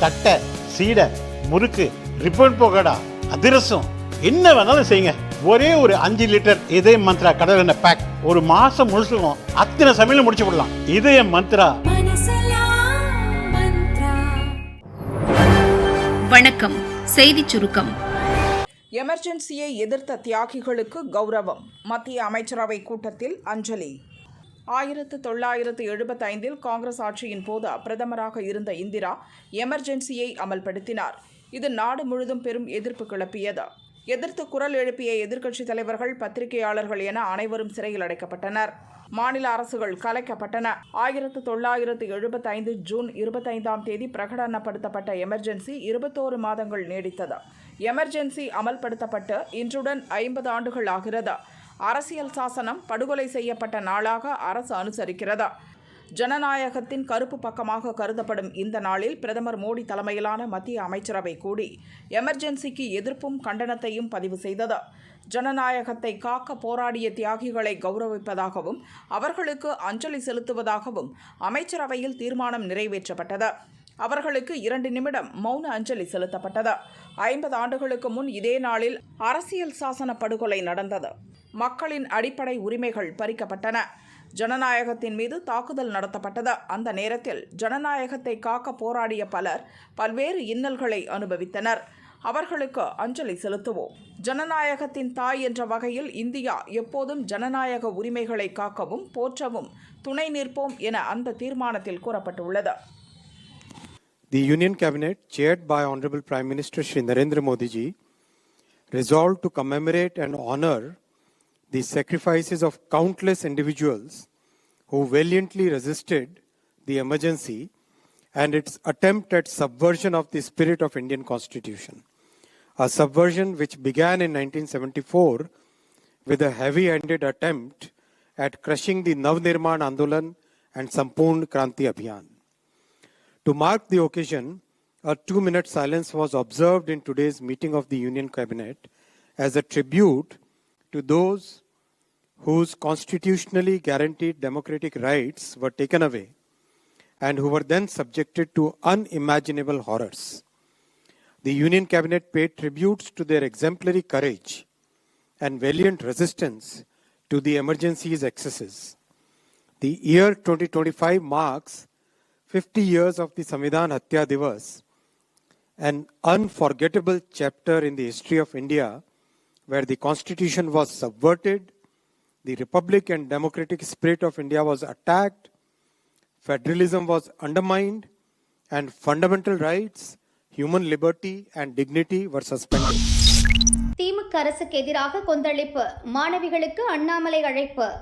தட்டை சீடை முறுக்கு ரிப்பன் போகடா அதிரசம். என்ன வேணாலும் செய்யுங்க. ஒரே ஒரு அஞ்சு லிட்டர் இதய மந்த்ரா கடல் எண்ணெய் பேக் ஒரு மாசம் முழுசுக்கும் அத்தனை சமையலும் முடிச்சு விடலாம். இதய மந்த்ரா. வணக்கம். செய்திச் சுருக்கம். எமர்ஜென்சியை எதிர்த்த தியாகிகளுக்கு கௌரவம். மத்திய அமைச்சரவை கூட்டத்தில் அஞ்சலி. ஆயிரத்து தொள்ளாயிரத்து எழுபத்தைந்தில் காங்கிரஸ் ஆட்சியின் போது பிரதமராக இருந்த இந்திரா எமர்ஜென்சியை அமல்படுத்தினார். இது நாடு முழுதும் பெரும் எதிர்ப்பு கிளப்பியது. எதிர்த்து குரல் எழுப்பிய எதிர்க்கட்சித் தலைவர்கள் பத்திரிகையாளர்கள் என அனைவரும் சிறையில் அடைக்கப்பட்டனர். மாநில அரசுகள் கலைக்கப்பட்டன. ஆயிரத்து தொள்ளாயிரத்து எழுபத்தைந்து ஜூன் இருபத்தைந்தாம் தேதி பிரகடனப்படுத்தப்பட்ட எமர்ஜென்சி இருபத்தோரு மாதங்கள் நீடித்தது. எமர்ஜென்சி அமல்படுத்தப்பட்டு இன்றுடன் ஐம்பது ஆண்டுகள் ஆகிறது. அரசியல் சாசனம் படுகொலை செய்யப்பட்ட நாளாக அரசு அனுசரிக்கிறதா? ஜனநாயகத்தின் கருப்பு பக்கமாக கருதப்படும் இந்த நாளில் பிரதமர் மோடி தலைமையிலான மத்திய அமைச்சரவை கூடி எமர்ஜென்சிக்கு எதிர்ப்பும் கண்டனத்தையும் பதிவு செய்தது. ஜனநாயகத்தை காக்க போராடிய தியாகிகளை கௌரவிப்பதாகவும் அவர்களுக்கு அஞ்சலி செலுத்துவதாகவும் அமைச்சரவையில் தீர்மானம் நிறைவேற்றப்பட்டது. அவர்களுக்கு இரண்டு நிமிடம் மௌன அஞ்சலி செலுத்தப்பட்டது. ஐம்பது ஆண்டுகளுக்கு முன் இதே நாளில் அரசியல் சாசன படுகொலை நடந்தது. மக்களின் அடிப்படை உரிமைகள் பறிக்கப்பட்டன. ஜனநாயகத்தின் மீது தாக்குதல் நடத்தப்பட்டது. அந்த நேரத்தில் ஜனநாயகத்தை காக்க போராடிய பலர் பல்வேறு இன்னல்களை அனுபவித்தனர். அவர்களுக்கு அஞ்சலி செலுத்துவோம். ஜனநாயகத்தின் தாய் என்ற வகையில் இந்தியா எப்போதும் ஜனநாயக உரிமைகளை காக்கவும் போற்றவும் துணை நிற்போம் என அந்த தீர்மானத்தில் கூறப்பட்டுள்ளது. The Union Cabinet, chaired by Honorable Prime Minister Shri Narendra Modi ji, resolved to commemorate and honor the sacrifices of countless individuals who valiantly resisted the emergency and its attempt at subversion of the spirit of Indian Constitution. A subversion which began in 1974 with a heavy-handed attempt at crushing the Navnirman Andolan and Sampoorn Kranti Abhiyan. To mark the occasion, a two minute silence was observed in today's meeting of the Union Cabinet as a tribute to those whose constitutionally guaranteed democratic rights were taken away and who were then subjected to unimaginable horrors. The Union Cabinet paid tributes to their exemplary courage and valiant resistance to the emergency's excesses. The year 2025 marks 50 years of the Samvidhan Hatya Divas, an unforgettable chapter in the history of India where the constitution was subverted, the republic and democratic spirit of India was attacked, federalism was undermined, and fundamental rights, human liberty, and dignity were suspended. DMK அரசுக்கு எதிராக கொந்தளிப்பு மாணவிகளுக்கு அண்ணாமலை அழைப்பு.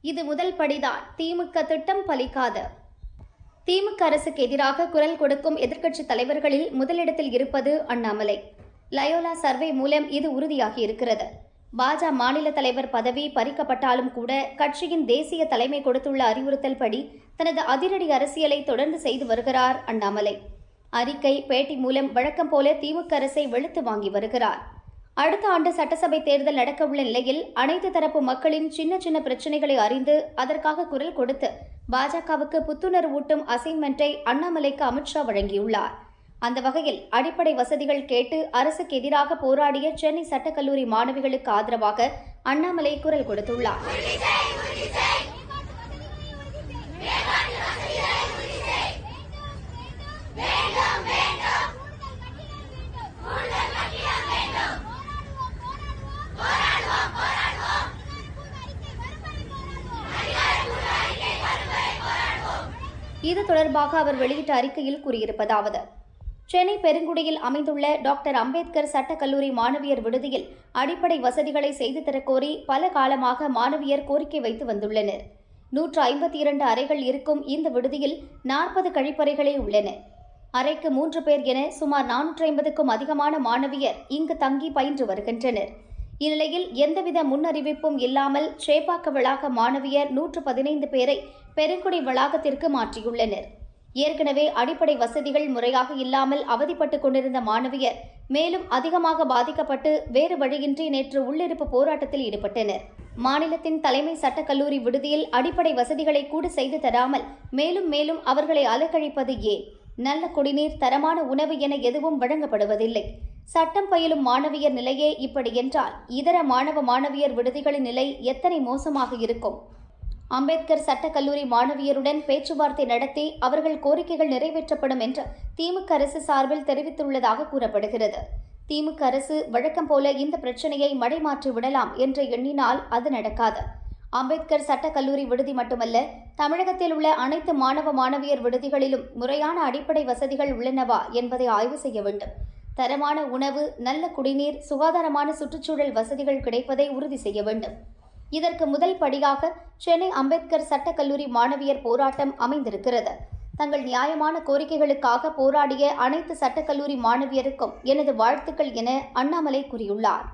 இது முதல் படிதான். திமுக திட்டம் பலிக்காது. திமுக அரசுக்கு எதிராக குரல் கொடுக்கும் எதிர்க்கட்சி தலைவர்களில் முதலிடத்தில் இருப்பது அண்ணாமலை. லயோலா சர்வே மூலம் இது உறுதியாகி இருக்கிறது. பாஜ மாநில தலைவர் பதவி பறிக்கப்பட்டாலும் கூட கட்சியின் தேசிய தலைமை கொடுத்துள்ள அறிவுறுத்தல் படி தனது அதிரடி அரசியலை தொடர்ந்து செய்து வருகிறார் அண்ணாமலை. அறிக்கை பேட்டி மூலம் வழக்கம் போல திமுக அரசை வெளுத்து வாங்கி வருகிறார். அடுத்த ஆண்டு சட்டசபை தேர்தல் நடக்கவுள்ள நிலையில் அனைத்து தரப்பு மக்களின் சின்ன சின்ன பிரச்சனைகளை அறிந்து அதற்காக குரல் கொடுத்து பாஜகவுக்கு புத்துணர்வு ஊட்டும் அசைன்மெண்ட்டை அண்ணாமலைக்கு அமித்ஷா வழங்கியுள்ளார். அந்த வகையில் அடிப்படை வசதிகள் கேட்டு அரசுக்கு எதிராக போராடிய சென்னை சட்டக்கல்லூரி மாணவிகளுக்கு ஆதரவாக அண்ணாமலை குரல் கொடுத்துள்ளார். இது தொடர்பாக அவர் வெளியிட்ட அறிக்கையில் கூறியிருப்பதாவது சென்னை பெருங்குடியில் அமைந்துள்ள டாக்டர் அம்பேத்கர் சட்டக்கல்லூரி மாணவியர் விடுதியில் அடிப்படை வசதிகளை செய்து தரக்கோரி பல காலமாக மாணவியர் கோரிக்கை வைத்து வந்துள்ளனர். நூற்று ஐம்பத்தி இரண்டு அறைகள் இருக்கும் இந்த விடுதியில் நாற்பது கழிப்பறைகளே உள்ளன. அறைக்கு மூன்று பேர் என சுமார் நானூற்றி ஐம்பதுக்கும் அதிகமான மாணவியர் இங்கு தங்கி பயின்று வருகின்றனர். இந்நிலையில் எந்தவித முன்னறிவிப்பும் இல்லாமல் சேப்பாக்க வளாக மாணவியர் நூற்று பதினைந்து பேரை பெருங்குடி வளாகத்திற்கு மாற்றியுள்ளனர். ஏற்கனவே அடிப்படை வசதிகள் முறையாக இல்லாமல் அவதிப்பட்டுக் கொண்டிருந்த மாணவியர் மேலும் அதிகமாக பாதிக்கப்பட்டு வேறு வழியின்றி நேற்று உள்ளிருப்பு போராட்டத்தில் ஈடுபட்டனர். மாநிலத்தின் தலைமை சட்டக்கல்லூரி விடுதியில் அடிப்படை வசதிகளை கூட செய்து தராமல் மேலும் மேலும் அவர்களை அலக்கழிப்பது ஏன்? நல்ல குடிநீர் தரமான உணவு என எதுவும் வழங்கப்படுவதில்லை. சட்டம் பயிலும் மாணவியர் நிலையே இப்படி என்றால் இதர மாணவ மாணவியர் விடுதிகளின் நிலை எத்தனை மோசமாக இருக்கும்? அம்பேத்கர் சட்டக்கல்லூரி மாணவியருடன் பேச்சுவார்த்தை நடத்தி அவர்கள் கோரிக்கைகள் நிறைவேற்றப்படும் என்று திமுக அரசு சார்பில் தெரிவித்துள்ளதாக கூறப்படுகிறது. திமுக அரசு வழக்கம் போல இந்த பிரச்சனையை மடைமாற்றி விடலாம் என்று எண்ணினால் அது நடக்காது. அம்பேத்கர் சட்டக்கல்லூரி விடுதி மட்டுமல்ல தமிழகத்தில் உள்ள அனைத்து மாணவ மாணவியர் விடுதிகளிலும் முறையான அடிப்படை வசதிகள் உள்ளனவா என்பதை ஆய்வு செய்ய வேண்டும். தரமான உணவு நல்ல குடிநீர் சுகாதாரமான சுற்றுச்சூழல் வசதிகள் கிடைப்பதை உறுதி செய்ய வேண்டும். இதற்கு முதல் படியாக சென்னை அம்பேத்கர் சட்டக்கல்லூரி மாணவியர் போராட்டம் அமைந்திருக்கிறது. தங்கள் நியாயமான கோரிக்கைகளுக்காக போராடிய அனைத்து சட்டக்கல்லூரி மாணவியருக்கும் எனது வாழ்த்துக்கள் என அண்ணாமலை கூறியுள்ளார்.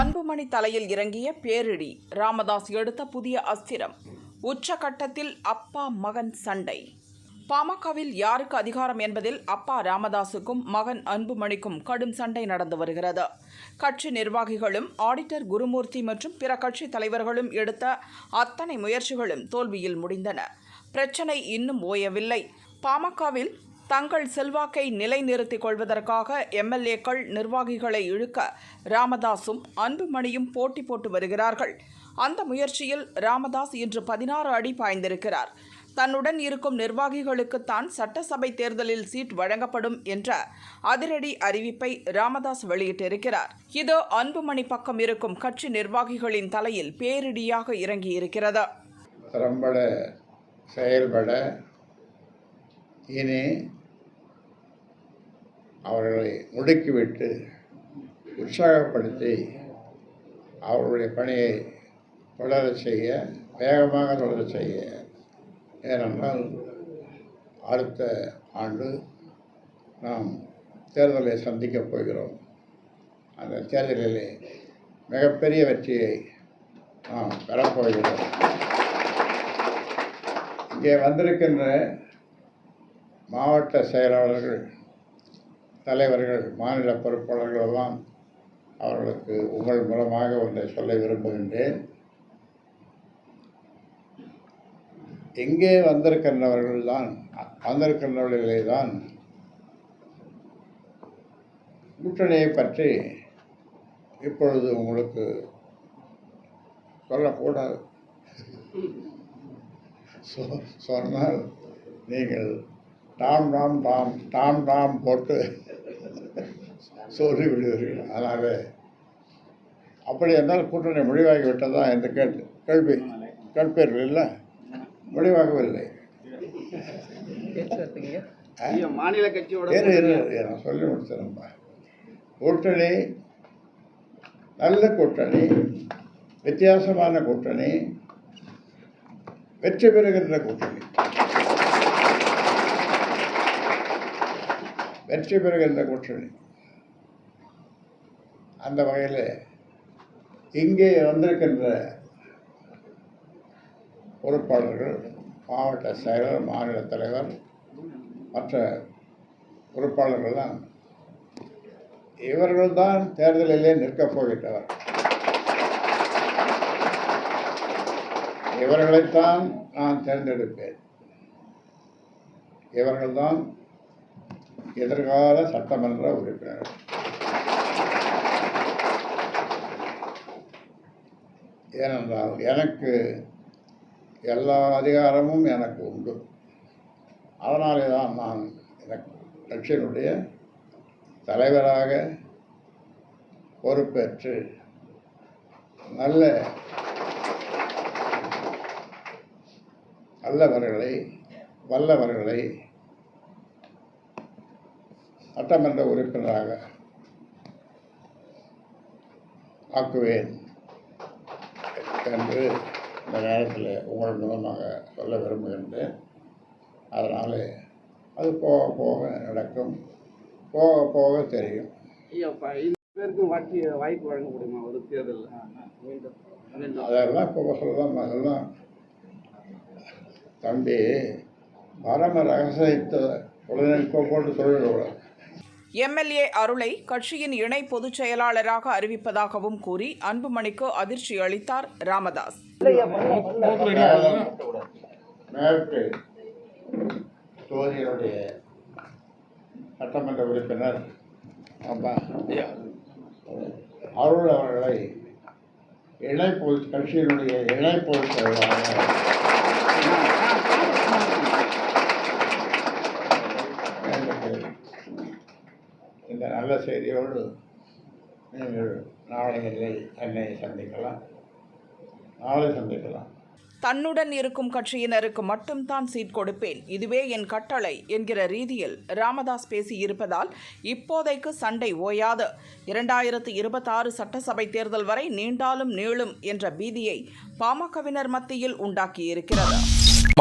அன்புமணி தலையில் இறங்கிய பேரிடி ராமதாஸ் எடுத்த புதிய அஸ்திரம். உச்சகட்டத்தில் அப்பா மகன் சண்டை. பாமகவில் யாருக்கு அதிகாரம் என்பதில் அப்பா ராமதாசுக்கும் மகன் அன்புமணிக்கும் கடும் சண்டை நடந்து வருகிறது. கட்சி நிர்வாகிகளும் ஆடிட்டர் குருமூர்த்தி மற்றும் பிற கட்சி தலைவர்களும் எடுத்த அத்தனை முயற்சிகளும் தோல்வியில் முடிந்தன. பிரச்சனை இன்னும் ஓயவில்லை. பாமகவில் தங்கள் செல்வாக்கை நிலைநிறுத்திக் கொள்வதற்காக எம்எல்ஏக்கள் நிர்வாகிகளை இழுக்க ராமதாசும் அன்புமணியும் போட்டி போட்டு வருகிறார்கள். அந்த முயற்சியில் ராமதாஸ் இன்று பதினாறு அடி பாய்ந்திருக்கிறார். தன்னுடன் இருக்கும் நிர்வாகிகளுக்குத்தான் சட்டசபை தேர்தலில் சீட் வழங்கப்படும் என்ற அதிரடி அறிவிப்பை ராமதாஸ் வெளியிட்டிருக்கிறார். இதோ அன்புமணி பக்கம் இருக்கும் கட்சி நிர்வாகிகளின் தலையில் பேரிடியாக இறங்கியிருக்கிறது. திறம்பட செயல்பட இனி அவர்களை முடுக்கிவிட்டு உற்சாகப்படுத்தி அவர்களுடைய பணியை தொடர செய்ய வேகமாக தொடர செய்ய ஏனென்றால் அடுத்த ஆண்டு நாம் தேர்தலை சந்திக்கப் போகிறோம். அந்த தேர்தலிலே மிகப்பெரிய வெற்றியை நாம் பெறப்போகிறோம் இங்கே வந்திருக்கின்ற மாவட்ட செயலாளர்கள் தலைவர்கள் மாநில பொறுப்பாளர்கள் எல்லாம் அவர்களுக்கு உங்கள் மூலமாக ஒன்றை சொல்ல விரும்புகின்றேன். எங்கே வந்திருக்கின்றவர்கள் தான் தான் கூட்டணியை பற்றி இப்பொழுது உங்களுக்கு சொல்லக்கூடாது. சொ- சொன்னால் நீங்கள் Tom Tom Tom Tom Tom போட்டு சொல்லி விடுவீர்கள் அதனால் அப்படி என்றால் கூட்டணி முடிவாகி விட்டதா என்று கேட்டு கேள்வி கேட்பீர்கள் இல்லை? முடிவாகவில்லை ஆ? மாநில கட்சியோட சொல்லி முடிச்சிடறேன்ப்பா கூட்டணி நல்ல கூட்டணி வித்தியாசமான கூட்டணி வெற்றி பெறுகின்ற கூட்டணி. வெற்றி பெறுகின்ற கூட்டணி. அந்த வகையில் இங்கே வந்திருக்கின்ற பொறுப்பாளர்கள் மாவட்ட செயலர் மாநில தலைவர் மற்ற பொறுப்பாளர்கள்லாம் இவர்கள்தான் தேர்தலிலே நிற்கப் போகின்றவர். இவர்களைத்தான் நான் தேர்ந்தெடுப்பேன். இவர்கள்தான் எதிர்கால சட்டமன்ற உறுப்பினர்கள். ஏனென்றால் எனக்கு எல்லா அதிகாரமும் எனக்கு உண்டு. அதனாலே தான் நான் எனக்கு கட்சியினுடைய தலைவராக பொறுப்பேற்று நல்ல நல்லவர்களை வல்லவர்களை சட்டமன்ற உறுப்பினராக ஆக்குவேன் என்று இந்த நேரத்தில் உங்கள் மூலமாக சொல்ல விரும்புகின்றேன் அதனால் அது போக போக நடக்கும். போக போக தெரியும். பேருக்கும் வாக்கி வாய்ப்பு வழங்க முடியுமா? ஒரு தேர்தலில். அதெல்லாம் இப்போ சொல்லலாம் அதெல்லாம் தம்பி பரம ரகசியத்தை உடனே இப்போ போட்டு சொல்லிடக்கூடாது. எம்எல்ஏ அருளை கட்சியின் இணை பொதுச் செயலாளராக அறிவிப்பதாகவும் கூறி அன்புமணிக்கு அதிர்ச்சி அளித்தார் ராமதாஸ். சட்டமன்ற உறுப்பினர் அருள் அவர்களை இணை பொது கட்சியினுடைய இணை பொதுச் செயலாளர் நியமித்து இந்த நல்ல செய்தியோடு நீங்கள் நாளையிலே என்னை சந்திக்கலாம். நாளை சந்திக்கலாம். தன்னுடன் இருக்கும் கட்சியினருக்கு மட்டும்தான் சீட் கொடுப்பேன். இதுவே என் கட்டளை என்கிற ரீதியில் ராமதாஸ் பேசியிருப்பதால் இப்போதைக்கு சண்டை ஓயாது. இரண்டாயிரத்து இருபத்தாறு சட்டசபை தேர்தல் வரை நீண்டாலும் நீளும் என்ற பீதியை பாமகவினர் மத்தியில் உண்டாக்கியிருக்கிறது.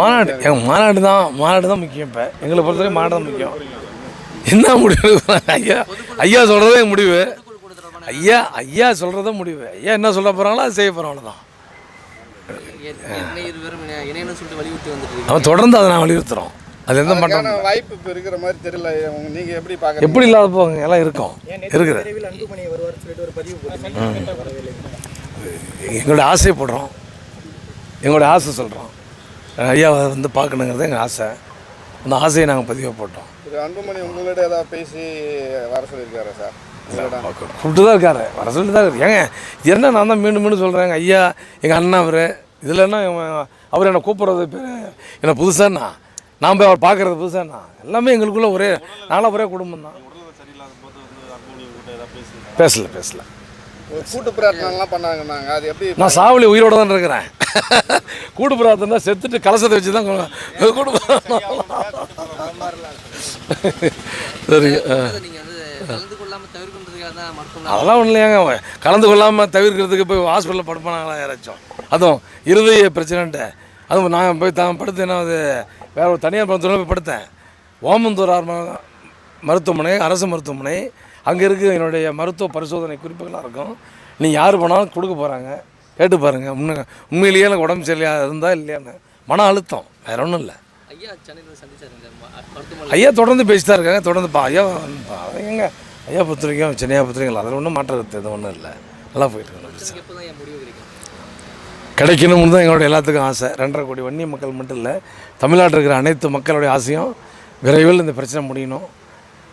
மாநாடு மாநாடு தான் மாநாடு தான் முக்கியம் இப்போ. எங்களை பொறுத்தவரை மாநாடு தான் முக்கியம். என்ன முடிவு? ஐயா ஐயா சொல்கிறதே முடிவு. ஐயா ஐயா சொல்கிறத முடிவு. ஐயா என்ன சொல்ல போகிறாங்களோ அதை செய்ய போகிறோம் தான். நம்ம தொடர்ந்து அதை நான் வலியுறுத்துறோம். அது எந்த மாட்டோம் வாய்ப்பு இப்போ இருக்கிற மாதிரி தெரியல உங்க- நீங்க எப்படி பாக்குறீங்க எப்படி இல்லாத போங்க எல்லாம் இருக்கும். இருக்குது. எங்களுடைய ஆசையை போடுறோம். எங்களுடைய ஆசை சொல்கிறோம் ஐயா வந்து பார்க்கணுங்கிறது எங்கள் ஆசை. அந்த ஆசையை நாங்கள் பதிவாக போட்டோம் அன்புமணி உங்களோட ஏதாவது பேசி வர சொல்லியிருக்காரா சார்? கூப்பிட்டு தான் இருக்காரு. வர சொல்லி தான் இருக்கு ஏங்க என்ன நான் தான் மீண்டும் மீண்டும் சொல்கிறேங்க ஐயா எங்கள் அண்ணா அவர் இதில் என்ன அவர் என்னை கூப்பிட்றது பேர் என்ன புதுசாண்ணா? நான் போய் அவர் பார்க்குறது புதுசாண்ணா? எல்லாமே எங்களுக்குள்ள ஒரே நானும் ஒரே குடும்பம் தான். பேசல பேசல. கூட்டு பிரார்த்தனைலாம் பண்ணாங்கன்னாங்க. அது எப்படி நான் சாவலி உயிரோட தான் இருக்கிறேன். கூட்டு பிரார்த்தனை செத்துட்டு கலசத்தை வச்சு தான் கூட்டு சரி அதெல்லாம் ஒன்றும் இல்லையாங்க. கலந்து கொள்ளாமல் தவிர்க்கிறதுக்கு போய் ஹாஸ்பிட்டலில் படுப்பானாங்களா யாராச்சும்? அதுவும் இருதய பிரச்சனைன்ட்டு. அதுவும் நான் போய் தான் படுத்து என்ன அது வேற ஒரு தனியார் மருத்துவமனை போய் படுத்தேன். ஓமந்தூரார் ம- மருத்துவமனை அரசு மருத்துவமனை. அங்கே இருக்க என்னுடைய மருத்துவ பரிசோதனை குறிப்புகளாக இருக்கும். நீ யார் போனாலும் கொடுக்க போகிறாங்க கேட்டு பாருங்கள் உண்மை உண்மையிலேயே எனக்கு உடம்பு சரியா இருந்தால் இல்லையான்னு மன அழுத்தம். வேற ஒன்றும் இல்லை. ஐயா தொடர்ந்து பேசிட்டு தான் இருக்காங்க. தொடர்ந்து பா ஐயா. எங்க? ஐயா புத்திரிக்கும் சென்னையா புத்திரிக்கும் அதில் ஒன்றும் மாற்றது எதுவும் ஒன்றும் இல்லை. நல்லா போயிட்டு இருக்கு கிடைக்கணும்னு தான் எங்களோட எல்லாத்துக்கும் ஆசை. ரெண்டரை கோடி வன்னி மக்கள் மட்டும் இல்லை தமிழ்நாட்டில் இருக்கிற அனைத்து மக்களுடைய ஆசையும் விரைவில் இந்த பிரச்சனை முடியணும்.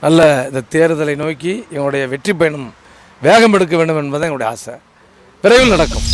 நல்ல இந்த தேர்தலை நோக்கி எங்களுடைய வெற்றி பயணம் வேகம் எடுக்க வேண்டும் என்பது எங்களுடைய ஆசை. விரைவில் நடக்கும்.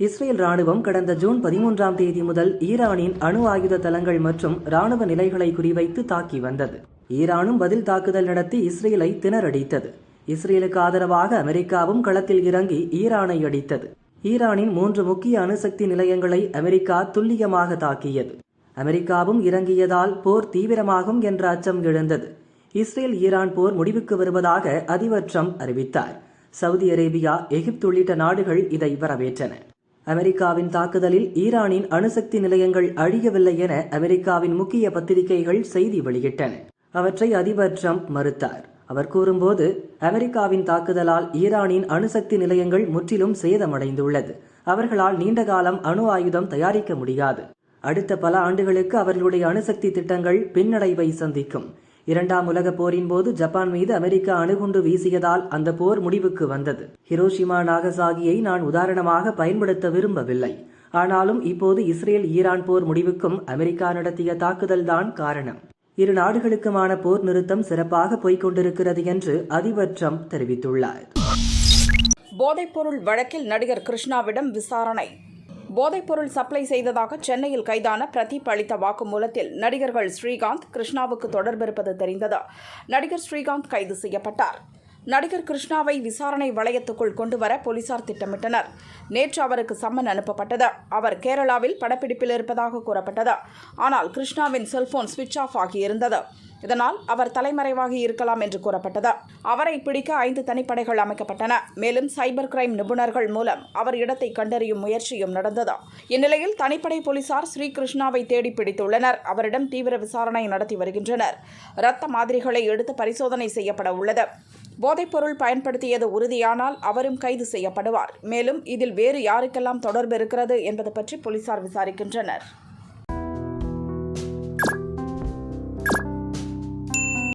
இஸ்ரேல் ராணுவம் கடந்த ஜூன் பதிமூன்றாம் தேதி முதல் ஈரானின் அணு ஆயுத தளங்கள் மற்றும் ராணுவ நிலைகளை குறிவைத்து தாக்கி வந்தது. ஈரானும் பதில் தாக்குதல் நடத்தி இஸ்ரேலை திணறடித்தது. இஸ்ரேலுக்கு ஆதரவாக அமெரிக்காவும் களத்தில் இறங்கி ஈரானை அடித்தது. ஈரானின் மூன்று முக்கிய அணுசக்தி நிலையங்களை அமெரிக்கா துல்லியமாக தாக்கியது. அமெரிக்காவும் இறங்கியதால் போர் தீவிரமாகும் என்ற அச்சம் எழுந்தது. இஸ்ரேல் ஈரான் போர் முடிவுக்கு வருவதாக அதிபர் ட்ரம்ப் அறிவித்தார். சவுதி அரேபியா எகிப்து உள்ளிட்ட நாடுகள் இதை வரவேற்றன. அமெரிக்காவின் தாக்குதலில் ஈரானின் அணுசக்தி நிலையங்கள் அழியவில்லை என அமெரிக்காவின் முக்கிய பத்திரிகைகள் செய்தி வெளியிட்டன. அவற்றை அதிபர் ட்ரம்ப் மறுத்தார். அவர் கூறும்போது அமெரிக்காவின் தாக்குதலால் ஈரானின் அணுசக்தி நிலையங்கள் முற்றிலும் சேதமடைந்துள்ளது. அவர்களால் நீண்ட காலம் அணு ஆயுதம் தயாரிக்க முடியாது. அடுத்த பல ஆண்டுகளுக்கு அவர்களுடைய அணுசக்தி திட்டங்கள் பின்னடைவை சந்திக்கும். இரண்டாம் உலகப் போரின் போது ஜப்பான் மீது அமெரிக்கா அணுகுண்டு வீசியதால் அந்த போர் முடிவுக்கு வந்தது. ஹிரோஷிமா நாகசாகியை நான் உதாரணமாக பயன்படுத்த விரும்பவில்லை. ஆனாலும் இப்போது இஸ்ரேல் ஈரான் போர் முடிவுக்கும் அமெரிக்கா நடத்திய தாக்குதல்தான் காரணம். இரு நாடுகளுக்குமான போர் நிறுத்தம் சிறப்பாக போய்கொண்டிருக்கிறது என்று அதிபர் ட்ரம்ப் தெரிவித்துள்ளார். போதைப்பொருள் வழக்கில் நடிகர் கிருஷ்ணாவிடம் விசாரணை. போதைப்பொருள் சப்ளை செய்ததாக சென்னையில் கைதான பிரதீப் அளித்த வாக்குமூலத்தில் நடிகர்கள் ஸ்ரீகாந்த் கிருஷ்ணாவுக்கு தொடர்பிருப்பது தெரிந்தது. நடிகர் ஸ்ரீகாந்த் கைது செய்யப்பட்டார். நடிகர் கிருஷ்ணாவை விசாரணை வளையத்துக்குள் கொண்டு வர போலீசார் திட்டமிட்டனர். நேற்று அவருக்கு சம்மன் அனுப்பப்பட்டது. அவர் கேரளாவில் படப்பிடிப்பில் இருப்பதாக கூறப்பட்டது. ஆனால் கிருஷ்ணாவின் செல்போன் சுவிட்ச் ஆஃப் ஆகியிருந்தது. இதனால் அவர் தலைமறைவாகி இருக்கலாம் என்று கூறப்பட்டது. அவரை பிடிக்க ஐந்து தனிப்படைகள் அமைக்கப்பட்டன. மேலும் சைபர் கிரைம் நிபுணர்கள் மூலம் அவர் இடத்தை கண்டறியும் முயற்சியும் நடந்தது. இந்நிலையில் தனிப்படை போலீசார் ஸ்ரீகிருஷ்ணாவை தேடி பிடித்துள்ளனர். அவரிடம் தீவிர விசாரணை நடத்தி வருகின்றனர். இரத்த மாதிரிகளை எடுத்து பரிசோதனை செய்யப்பட உள்ளது. போதைப்பொருள் பயன்படுத்தியது உறுதியானால் அவரும் கைது செய்யப்படுவார். மேலும் இதில் வேறு யாருக்கெல்லாம் தொடர்பு இருக்கிறது என்பது பற்றி போலீசார் விசாரிக்கின்றனர்.